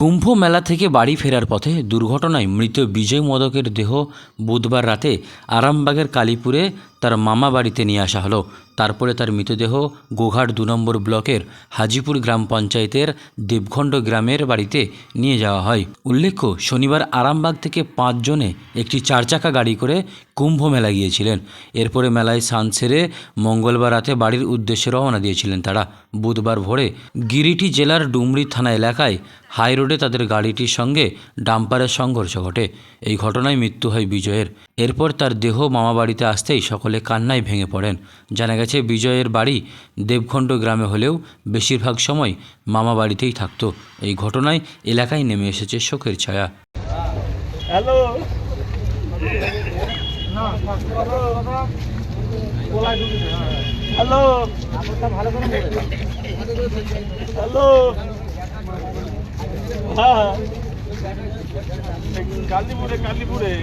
কুম্ভ মেলা থেকে বাড়ি ফেরার পথে দুর্ঘটনায় মৃত বিজয় মদকের দেহ বুধবার রাতে আরামবাগের কালীপুরে তার মামা বাড়িতে নিয়ে আসা হলো। তারপরে তার মৃতদেহ গোঘাট দু নম্বর ব্লকের হাজিপুর গ্রাম পঞ্চায়েতের দেবখণ্ড গ্রামের বাড়িতে নিয়ে যাওয়া হয়। উল্লেখ্য, শনিবার আরামবাগ থেকে পাঁচজনে একটি চারচাকা গাড়ি করে কুম্ভ মেলা গিয়েছিলেন। এরপরে মেলায় সান সেরে মঙ্গলবার রাতে বাড়ির উদ্দেশ্যে রওনা দিয়েছিলেন তারা। বুধবার ভোরে গিরিটি জেলার ডুমরি থানা এলাকায় হাই রোডে তাদের গাড়িটির সঙ্গে ডাম্পারের সংঘর্ষ ঘটে। এই ঘটনায় মৃত্যু হয় বিজয়ের। এরপর তার দেহ মামাবাড়িতে আসতেই সকলে কান্নায় ভেঙে পড়েন। জানা গেছে, বিজয়ের বাড়ি দেবখণ্ড গ্রামে হলেও বেশিরভাগ সময় মামা বাড়িতেই থাকতো। এই ঘটনায় এলাকায় নেমে এসেছে শোকের ছায়া। হ্যালো। হ্যালো। হ্যালো। হ্যাঁ। কালীপুরে কালীপুরে।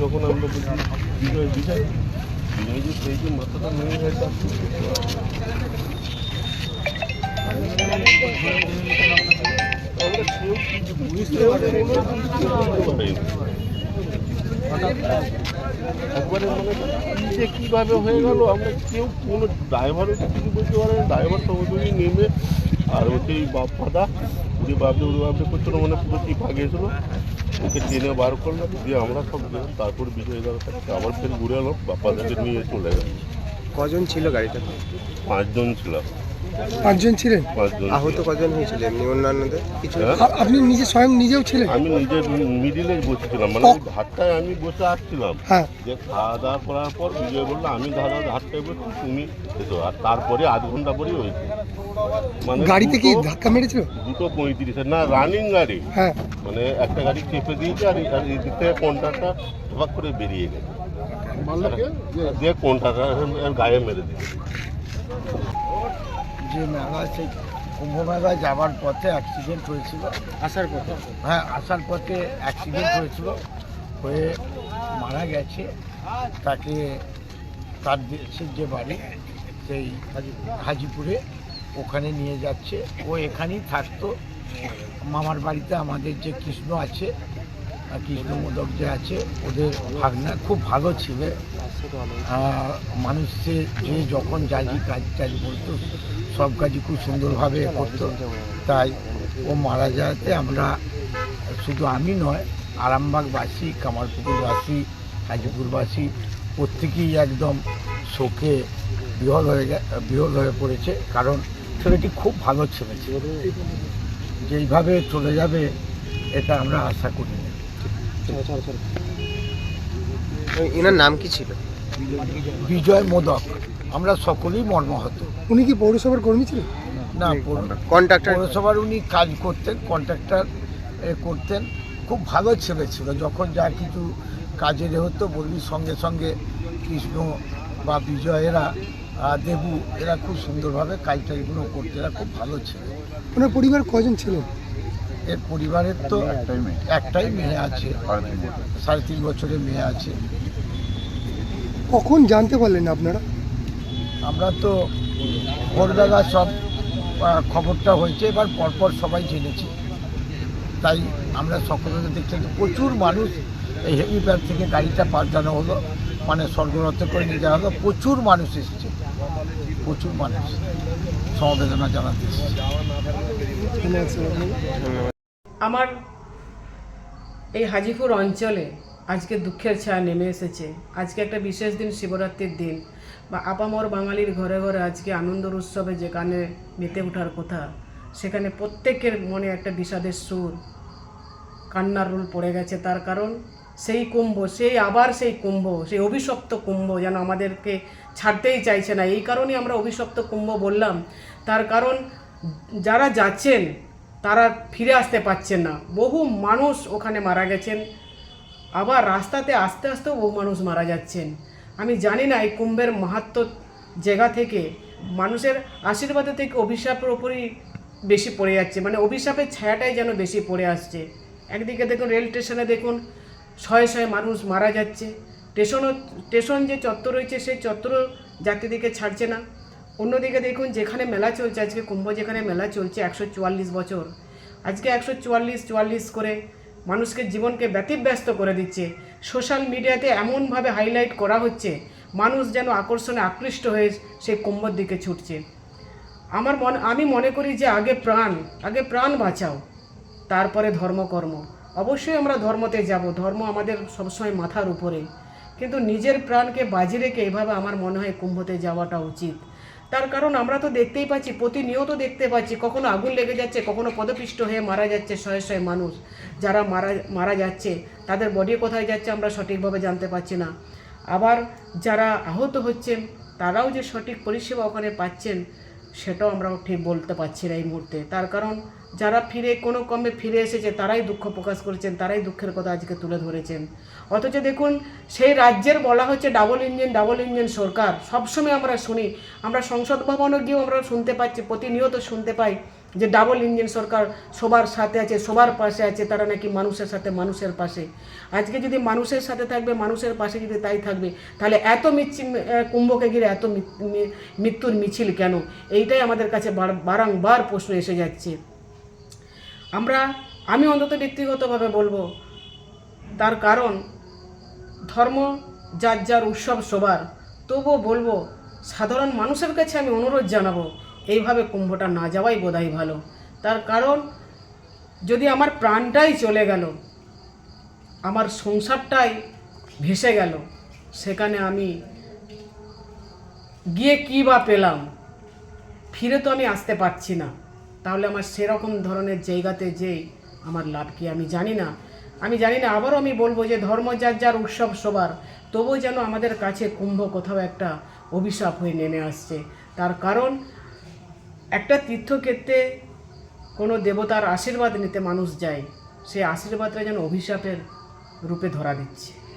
যখন আমরা যে সেই যে মাথাটা নেমে গেছে পারিনি পারিনি। একবারে যে কীভাবে হয়ে গেল, আমরা কেউ কোনো ড্রাইভারও কিছু বলতে পারে ড্রাইভার সঙ্গে নেমে, আর এই বাপ্পাদা যে বাপরে উড়ে বাপরে করছিল মানে পুরো কি ভাগিয়েছিল ওকে টেনে বার করল দিয়ে আমরা সব গেলাম তারপর বিজয় দাদা থাকতে আবার ফের ঘুরে এলাম বাপ্পাদাকে নিয়ে চলে গেল কজন ছিল গাড়িটা পাঁচজন ছিলাম পাঁচজন ছিলেন? পাঁচজন। আহত কজন হয়েছিল এমনি অন্যান্যদের? কিছু? হ্যাঁ? আ- আপনি নিজে স্বয়ং নিজেও ছিলেন? আমি নিজের মিডিলে বসেছিলাম মানে ওই ঘাটটায় আমি বসে আসছিলাম হ্যাঁ। যে খাওয়া দাওয়া করার পর বিজয় বলল আমি দাদা ঘাটটায় বসছি তুমি এসো। আর তারপরে আধ ঘণ্টা পরেই হয়েছে। মানে গাড়িতে কি দুটো- ধাক্কা মেরেছিল? দুটো পঁয়ত্রিশে না রানিং গাড়ি। হ্যাঁ। মানে একটা গাড়ি চেপে দিয়েছে আর এই- আর এই দিক থেকে কন্টাক্টটা ধপাক করে বেরিয়ে গেছে। দিয়ে কন্টাক্টটা গায়ে মেরে দিয়েছে। যে মেলা সেই কুম্ভ মেলায় যাওয়ার পথে অ্যাক্সিডেন্ট হয়েছিল। আসার পথে? হ্যাঁ আসার পথে অ্যাক্সিডেন্ট হয়েছিল। হয়ে মারা গেছে। তাকে তার দেশের যে বাড়ি সেই হাজিপুরে ওখানে নিয়ে যাচ্ছে। ও এখানেই থাকতো। মামার বাড়িতে আমাদের যে কৃষ্ণ আছে আহ, কৃষ্ণ মোদক যে আছে ওদের ভাগনা খুব ভালো ছিল। আহ, মানুষের যে যখন যাই কাজ টাজ করতো সব কাজই খুব সুন্দরভাবে করতো। তাই ও মারা যাওয়াতে আমরা শুধু আমি নয় আরামবাগবাসী কামারপুকুরবাসী হাজিপুরবাসী প্রত্যেকেই একদম শোকে বিহল হয়ে বিহল হয়ে পড়েছে। কারণ ছেলেটি খুব ভালো ছেলে ছিল। যেইভাবে চলে যাবে এটা আমরা আশা করি এনার নাম কি ছিল? বিজয় মোদক। আমরা সকলেই মর্মাহত। উনি কি পৌরসভার কর্মী ছিলেন? না কন্ট্রাক্টর পৌরসভার উনি কাজ করতেন কন্ট্রাক্টর করতেন। খুব ভালো ছেলে ছিল। যখন যা কিছু কাজের এ হতো বলবি সঙ্গে সঙ্গে কৃষ্ণ বা বিজয়েরা আহ, দেবু এরা খুব সুন্দরভাবে কাজ টাজগুলো করতে এরা খুব ভালো ছিল। ওনার পরিবার কজন ছিলেন? এর পরিবারের তো একটাই মেয়ে আছে। সাড়ে তিন বছরের মেয়ে আছে। কখন জানতে পারলেন আপনারা? আমরা তো ভোরবেলা সব খবরটা হয়েছে। এবার পরপর সবাই জেনেছি। তাই আমরা সকলে দেখছি যে প্রচুর মানুষ এই হেলিপ্যাড থেকে গাড়িটা পাল্টানো হলো মানে স্বর্গরথে করে নিয়ে যাওয়া হলো। প্রচুর মানুষ এসেছে। প্রচুর মানুষ সমবেদনা জানাতে। আমার এই হাজিপুর অঞ্চলে আজকে দুঃখের ছায়া নেমে এসেছে। আজকে একটা বিশেষ দিন, শিবরাত্রির দিন। বা আপামর বাঙালির ঘরে ঘরে আজকে আনন্দ উৎসবে যেখানে মেতে ওঠার কথা, সেখানে প্রত্যেকের মনে একটা বিষাদের সুর, কান্নার রুল পড়ে গেছে। তার কারণ সেই কুম্ভ, সেই আবার সেই কুম্ভ, সেই অভিশপ্ত কুম্ভ যেন আমাদেরকে ছাড়তেই চাইছে না। এই কারণেই আমরা অভিশপ্ত কুম্ভ বললাম। তার কারণ যারা যাচ্ছেন, তারা ফিরে আসতে পারছেন না। বহু মানুষ ওখানে মারা গেছেন। আবার রাস্তাতে আস্তে আস্তেও বহু মানুষ মারা যাচ্ছেন। আমি জানি না এই কুম্ভের মাহাত্ম জায়গা থেকে মানুষের আশীর্বাদের থেকে অভিশাপের ওপরই বেশি পড়ে যাচ্ছে। মানে অভিশাপের ছায়াটাই যেন বেশি পড়ে আসছে। একদিকে দেখুন রেল স্টেশনে দেখুন শয়ে শয়ে মানুষ মারা যাচ্ছে। স্টেশনও স্টেশন যে চত্বর রয়েছে, সেই চত্বরও যাত্রীদিকে ছাড়ছে না। অন্যদিকে দেখুন, যেখানে মেলা চলছে, আজকে কুম্ভ যেখানে মেলা চলছে, একশো চুয়াল্লিশ বছর। আজকে একশো চুয়াল্লিশ চুয়াল্লিশ করে মানুষকে জীবনকে ব্যতিব্যস্ত করে দিচ্ছে। সোশ্যাল মিডিয়াতে এমনভাবে হাইলাইট করা হচ্ছে, মানুষ যেন আকর্ষণে আকৃষ্ট হয়ে সেই কুম্ভর দিকে ছুটছে। আমার মনে, আমি মনে করি যে আগে প্রাণ আগে প্রাণ বাঁচাও, তারপরে ধর্মকর্ম। অবশ্যই আমরা ধর্মতে যাব। ধর্ম আমাদের সবসময় মাথার উপরে। কিন্তু নিজের প্রাণকে বাজি রেখে এভাবে আমার মনে হয় কুম্ভতে যাওয়াটা উচিত। তার কারণ আমরা তো দেখতেই পাচ্ছি, প্রতিনিয়ত দেখতে পাচ্ছি, কখনো আগুন লেগে যাচ্ছে, কখনো পদপিষ্ট হয়ে মারা যাচ্ছে শয়ে শয়ে মানুষ। যারা মারা মারা যাচ্ছে, তাদের বডি কোথায় যাচ্ছে আমরা সঠিকভাবে জানতে পারছি না। আবার যারা আহত হচ্ছেন, তারাও যে সঠিক পরিষেবা ওখানে পাচ্ছেন, সেটাও আমরা ঠিক বলতে পারছি না এই মুহূর্তে। তার কারণ যারা ফিরে, কোনো কমে ফিরে এসেছে, তারাই দুঃখ প্রকাশ করেছেন, তারাই দুঃখের কথা আজকে তুলে ধরেছেন। অথচ দেখুন, সেই রাজ্যের বলা হচ্ছে ডাবল ইঞ্জিন ডাবল ইঞ্জিন সরকার। সবসময় আমরা শুনি, আমরা সংসদ ভবনে গিয়েও আমরা শুনতে পাচ্ছি, প্রতিনিয়ত শুনতে পাই যে ডাবল ইঞ্জিন সরকার সবার সাথে আছে, সবার পাশে আছে, তারা নাকি মানুষের সাথে, মানুষের পাশে। আজকে যদি মানুষের সাথে থাকবে, মানুষের পাশে যদি তাই থাকবে, তাহলে এত মিছিল কুম্ভকে ঘিরে এত মৃত্যুর মিছিল কেন? এইটাই আমাদের কাছে বার- বারংবার প্রশ্ন এসে যাচ্ছে। আমরা, আমি অন্তত ব্যক্তিগতভাবে বলব, তার কারণ ধর্ম যার যার উৎসব সবার, তবুও বলব, সাধারণ মানুষের কাছে আমি অনুরোধ জানাব, এইভাবে কুম্ভটা না যাওয়াই বোধহয় ভালো। তার কারণ, যদি আমার প্রাণটাই চলে গেল, আমার সংসারটাই ভেসে গেল, সেখানে আমি গিয়ে কী বা পেলাম, ফিরে তো আমি আসতে পারছি না। তাহলে আমার সেরকম ধরনের জায়গাতে যেই আমার লাভ কি? আমি জানি না। আমি জানি না, আবারও আমি বলব যে ধর্ম যার যার উৎসব সবার, তবুও যেন আমাদের কাছে কুম্ভ কোথাও একটা অভিশাপ হয়ে নেমে আসছে। তার কারণ, একটা তীর্থক্ষেত্রে কোনো দেবতার আশীর্বাদ নিতে মানুষ যায় সেই আশীর্বাদটা যেন অভিশাপের রূপে ধরা দিচ্ছে।